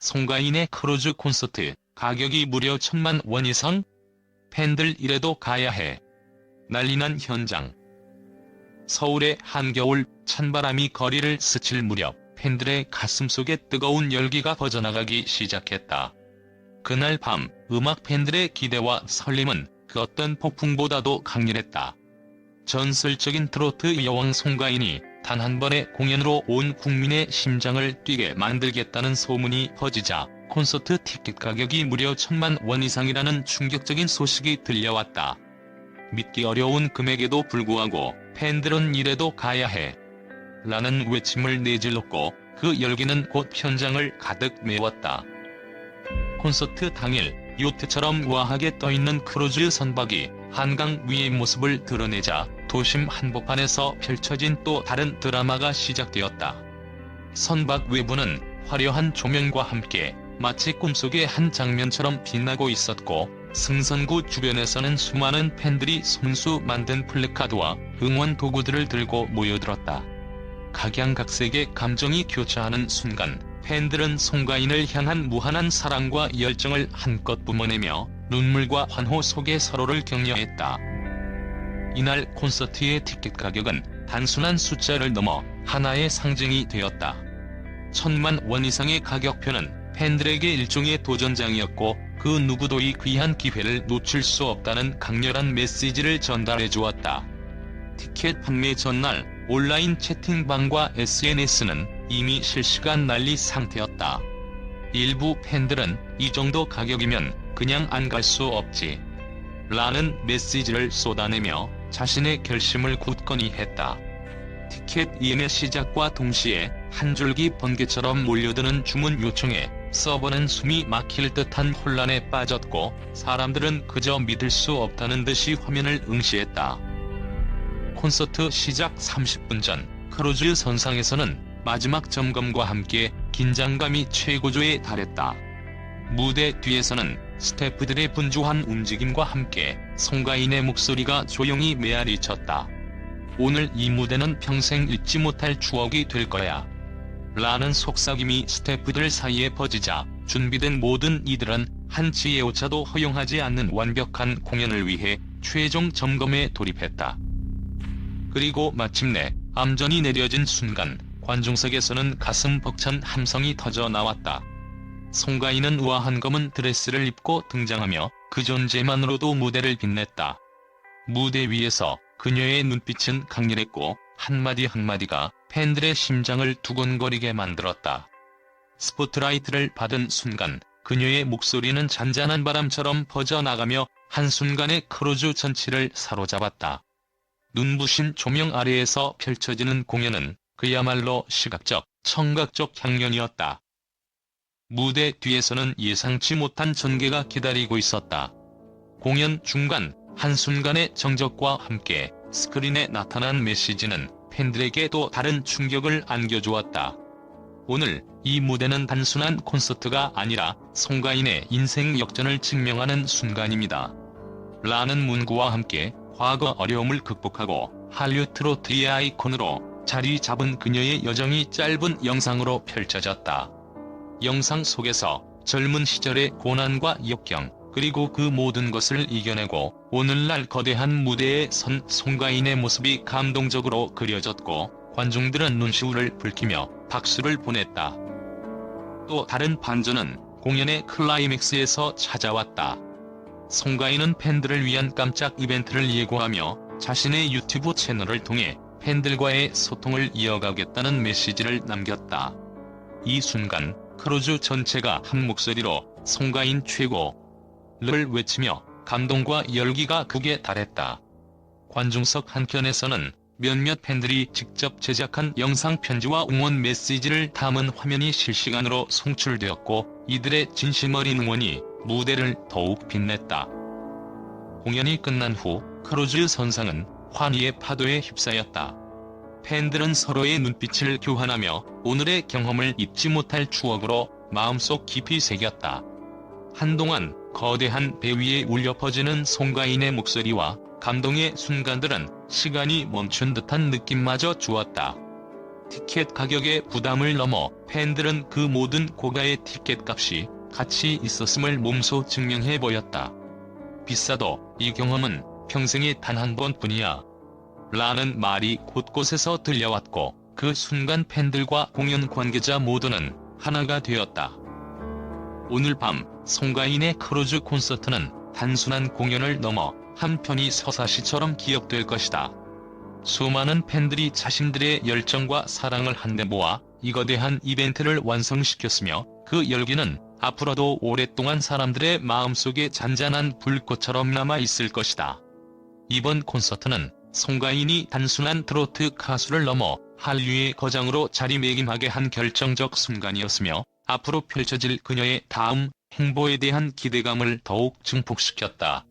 송가인의 크루즈 콘서트 가격이 무려 천만 원 이상? 팬들 이래도 가야 해. 난리난 현장. 서울의 한겨울 찬바람이 거리를 스칠 무렵 팬들의 가슴속에 뜨거운 열기가 퍼져나가기 시작했다. 그날 밤 음악 팬들의 기대와 설렘은 그 어떤 폭풍보다도 강렬했다. 전설적인 트로트 여왕 송가인이 단 한 번의 공연으로 온 국민의 심장을 뛰게 만들겠다는 소문이 퍼지자 콘서트 티켓 가격이 무려 천만 원 이상이라는 충격적인 소식이 들려왔다. 믿기 어려운 금액에도 불구하고 팬들은 이래도 가야 해. 라는 외침을 내질렀고 그 열기는 곧 현장을 가득 메웠다. 콘서트 당일 요트처럼 우아하게 떠있는 크루즈 선박이 한강 위의 모습을 드러내자 도심 한복판에서 펼쳐진 또 다른 드라마가 시작되었다. 선박 외부는 화려한 조명과 함께 마치 꿈속의 한 장면처럼 빛나고 있었고 승선구 주변에서는 수많은 팬들이 손수 만든 플래카드와 응원 도구들을 들고 모여들었다. 각양각색의 감정이 교차하는 순간 팬들은 송가인을 향한 무한한 사랑과 열정을 한껏 뿜어내며 눈물과 환호 속에 서로를 격려했다. 이날 콘서트의 티켓 가격은 단순한 숫자를 넘어 하나의 상징이 되었다. 천만 원 이상의 가격표는 팬들에게 일종의 도전장이었고 그 누구도 이 귀한 기회를 놓칠 수 없다는 강렬한 메시지를 전달해 주었다. 티켓 판매 전날 온라인 채팅방과 SNS는 이미 실시간 난리 상태였다. 일부 팬들은 이 정도 가격이면 그냥 안 갈 수 없지. 라는 메시지를 쏟아내며 자신의 결심을 굳건히 했다. 티켓 예매 시작과 동시에 한 줄기 번개처럼 몰려드는 주문 요청에 서버는 숨이 막힐 듯한 혼란에 빠졌고 사람들은 그저 믿을 수 없다는 듯이 화면을 응시했다. 콘서트 시작 30분 전 크루즈 선상에서는 마지막 점검과 함께 긴장감이 최고조에 달했다. 무대 뒤에서는 스태프들의 분주한 움직임과 함께 송가인의 목소리가 조용히 메아리쳤다. 오늘 이 무대는 평생 잊지 못할 추억이 될 거야. 라는 속삭임이 스태프들 사이에 퍼지자 준비된 모든 이들은 한치의 오차도 허용하지 않는 완벽한 공연을 위해 최종 점검에 돌입했다. 그리고 마침내 암전이 내려진 순간 관중석에서는 가슴 벅찬 함성이 터져 나왔다. 송가인은 우아한 검은 드레스를 입고 등장하며 그 존재만으로도 무대를 빛냈다. 무대 위에서 그녀의 눈빛은 강렬했고 한마디 한마디가 팬들의 심장을 두근거리게 만들었다. 스포트라이트를 받은 순간 그녀의 목소리는 잔잔한 바람처럼 퍼져나가며 한순간에 크루즈 전체를 사로잡았다. 눈부신 조명 아래에서 펼쳐지는 공연은 그야말로 시각적, 청각적 향연이었다. 무대 뒤에서는 예상치 못한 전개가 기다리고 있었다. 공연 중간 한순간의 정적과 함께 스크린에 나타난 메시지는 팬들에게 또 다른 충격을 안겨주었다. 오늘 이 무대는 단순한 콘서트가 아니라 송가인의 인생 역전을 증명하는 순간입니다. 라는 문구와 함께 과거 어려움을 극복하고 한류 트로트의 아이콘으로 자리 잡은 그녀의 여정이 짧은 영상으로 펼쳐졌다. 영상 속에서 젊은 시절의 고난과 역경, 그리고 그 모든 것을 이겨내고 오늘날 거대한 무대에 선 송가인의 모습이 감동적으로 그려졌고 관중들은 눈시울을 붉히며 박수를 보냈다. 또 다른 반전은 공연의 클라이맥스에서 찾아왔다. 송가인은 팬들을 위한 깜짝 이벤트를 예고하며 자신의 유튜브 채널을 통해 팬들과의 소통을 이어가겠다는 메시지를 남겼다. 이 순간 크루즈 전체가 한 목소리로 송가인 최고 를 외치며 감동과 열기가 극에 달했다. 관중석 한켠에서는 몇몇 팬들이 직접 제작한 영상 편지와 응원 메시지를 담은 화면이 실시간으로 송출되었고 이들의 진심 어린 응원이 무대를 더욱 빛냈다. 공연이 끝난 후 크루즈 선상은 환희의 파도에 휩싸였다. 팬들은 서로의 눈빛을 교환하며 오늘의 경험을 잊지 못할 추억으로 마음속 깊이 새겼다. 한동안 거대한 배 위에 울려 퍼지는 송가인의 목소리와 감동의 순간들은 시간이 멈춘 듯한 느낌마저 주었다. 티켓 가격의 부담을 넘어 팬들은 그 모든 고가의 티켓 값이 가치 있었음을 몸소 증명해 보였다. 비싸도 이 경험은 평생에 단 한 번뿐이야. 라는 말이 곳곳에서 들려왔고 그 순간 팬들과 공연 관계자 모두는 하나가 되었다. 오늘 밤 송가인의 크루즈 콘서트는 단순한 공연을 넘어 한편이 서사시처럼 기억될 것이다. 수많은 팬들이 자신들의 열정과 사랑을 한데 모아 이 거 대한 이벤트를 완성시켰으며 그 열기는 앞으로도 오랫동안 사람들의 마음속에 잔잔한 불꽃처럼 남아 있을 것이다. 이번 콘서트는 송가인이 단순한 트로트 가수를 넘어 한류의 거장으로 자리매김하게 한 결정적 순간이었으며 앞으로 펼쳐질 그녀의 다음 행보에 대한 기대감을 더욱 증폭시켰다.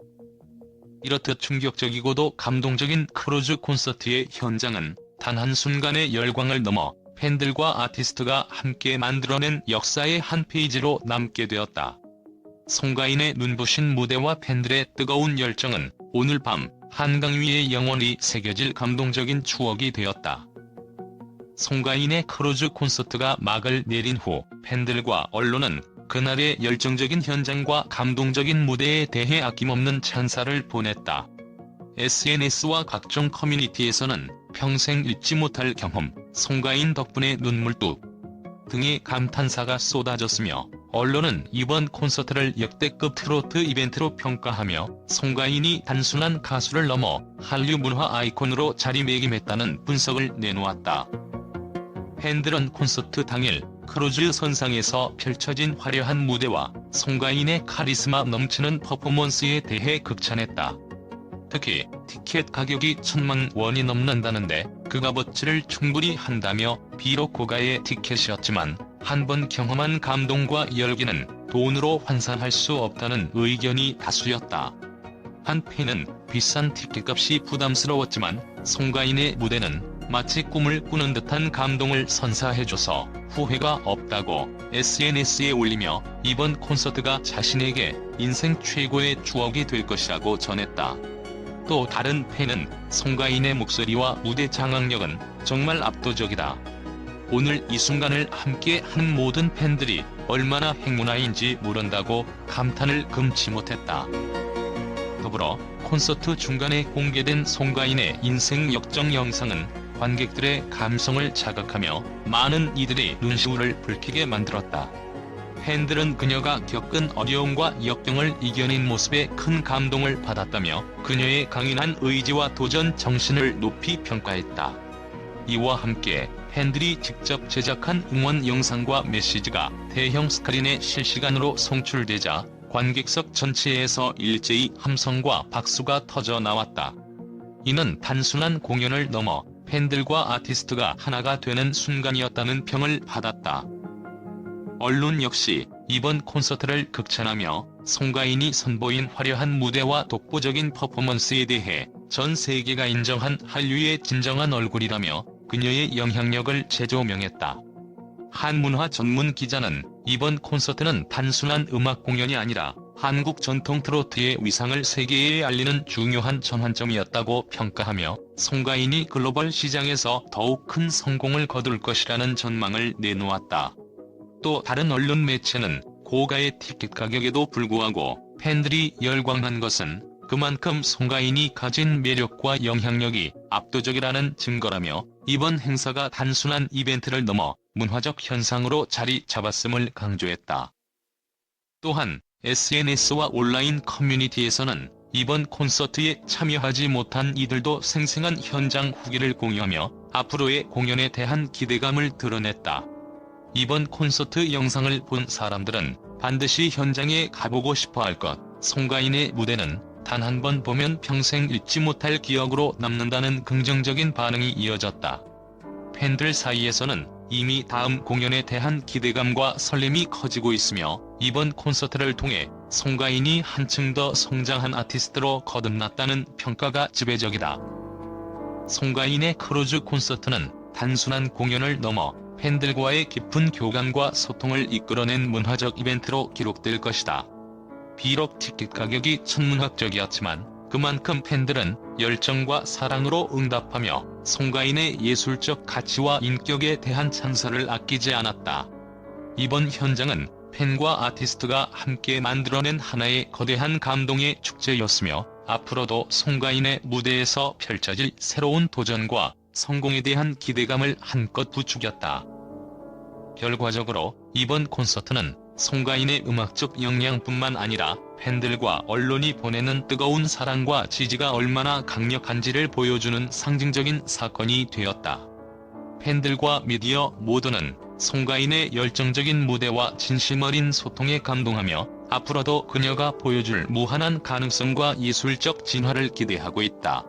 이렇듯 충격적이고도 감동적인 크루즈 콘서트의 현장은 단 한순간의 열광을 넘어 팬들과 아티스트가 함께 만들어낸 역사의 한 페이지로 남게 되었다. 송가인의 눈부신 무대와 팬들의 뜨거운 열정은 오늘 밤 한강 위에 영원히 새겨질 감동적인 추억이 되었다. 송가인의 크루즈 콘서트가 막을 내린 후 팬들과 언론은 그날의 열정적인 현장과 감동적인 무대에 대해 아낌없는 찬사를 보냈다. SNS와 각종 커뮤니티에서는 평생 잊지 못할 경험, 송가인 덕분에 눈물뚝 등의 감탄사가 쏟아졌으며 언론은 이번 콘서트를 역대급 트로트 이벤트로 평가하며 송가인이 단순한 가수를 넘어 한류 문화 아이콘으로 자리매김했다는 분석을 내놓았다. 팬들은 콘서트 당일 크루즈 선상에서 펼쳐진 화려한 무대와 송가인의 카리스마 넘치는 퍼포먼스에 대해 극찬했다. 특히 티켓 가격이 천만 원이 넘는다는데 그 값어치를 충분히 한다며 비록 고가의 티켓이었지만 한 번 경험한 감동과 열기는 돈으로 환산할 수 없다는 의견이 다수였다. 한 팬은 비싼 티켓값이 부담스러웠지만 송가인의 무대는 마치 꿈을 꾸는 듯한 감동을 선사해줘서 후회가 없다고 SNS에 올리며 이번 콘서트가 자신에게 인생 최고의 추억이 될 것이라고 전했다. 또 다른 팬은 송가인의 목소리와 무대 장악력은 정말 압도적이다. 오늘 이 순간을 함께 하는 모든 팬들이 얼마나 행운아인지 모른다고 감탄을 금치 못했다. 더불어 콘서트 중간에 공개된 송가인의 인생 역정 영상은 관객들의 감성을 자극하며 많은 이들의 눈시울을 붉히게 만들었다. 팬들은 그녀가 겪은 어려움과 역경을 이겨낸 모습에 큰 감동을 받았다며 그녀의 강인한 의지와 도전 정신을 높이 평가했다. 이와 함께 팬들이 직접 제작한 응원 영상과 메시지가 대형 스크린에 실시간으로 송출되자 관객석 전체에서 일제히 함성과 박수가 터져 나왔다. 이는 단순한 공연을 넘어 팬들과 아티스트가 하나가 되는 순간이었다는 평을 받았다. 언론 역시 이번 콘서트를 극찬하며 송가인이 선보인 화려한 무대와 독보적인 퍼포먼스에 대해 전 세계가 인정한 한류의 진정한 얼굴이라며 그녀의 영향력을 재조명했다. 한문화 전문 기자는 이번 콘서트는 단순한 음악 공연이 아니라 한국 전통 트로트의 위상을 세계에 알리는 중요한 전환점이었다고 평가하며 송가인이 글로벌 시장에서 더욱 큰 성공을 거둘 것이라는 전망을 내놓았다. 또 다른 언론 매체는 고가의 티켓 가격에도 불구하고 팬들이 열광한 것은 그만큼 송가인이 가진 매력과 영향력이 압도적이라는 증거라며 이번 행사가 단순한 이벤트를 넘어 문화적 현상으로 자리 잡았음을 강조했다. 또한 SNS와 온라인 커뮤니티에서는 이번 콘서트에 참여하지 못한 이들도 생생한 현장 후기를 공유하며 앞으로의 공연에 대한 기대감을 드러냈다. 이번 콘서트 영상을 본 사람들은 반드시 현장에 가보고 싶어 할 것, 송가인의 무대는 단 한 번 보면 평생 잊지 못할 기억으로 남는다는 긍정적인 반응이 이어졌다. 팬들 사이에서는 이미 다음 공연에 대한 기대감과 설렘이 커지고 있으며 이번 콘서트를 통해 송가인이 한층 더 성장한 아티스트로 거듭났다는 평가가 지배적이다. 송가인의 크루즈 콘서트는 단순한 공연을 넘어 팬들과의 깊은 교감과 소통을 이끌어낸 문화적 이벤트로 기록될 것이다. 비록 티켓 가격이 천문학적이었지만 그만큼 팬들은 열정과 사랑으로 응답하며 송가인의 예술적 가치와 인격에 대한 찬사를 아끼지 않았다. 이번 현장은 팬과 아티스트가 함께 만들어낸 하나의 거대한 감동의 축제였으며 앞으로도 송가인의 무대에서 펼쳐질 새로운 도전과 성공에 대한 기대감을 한껏 부추겼다. 결과적으로 이번 콘서트는 송가인의 음악적 역량뿐만 아니라 팬들과 언론이 보내는 뜨거운 사랑과 지지가 얼마나 강력한지를 보여주는 상징적인 사건이 되었다. 팬들과 미디어 모두는 송가인의 열정적인 무대와 진심 어린 소통에 감동하며 앞으로도 그녀가 보여줄 무한한 가능성과 예술적 진화를 기대하고 있다.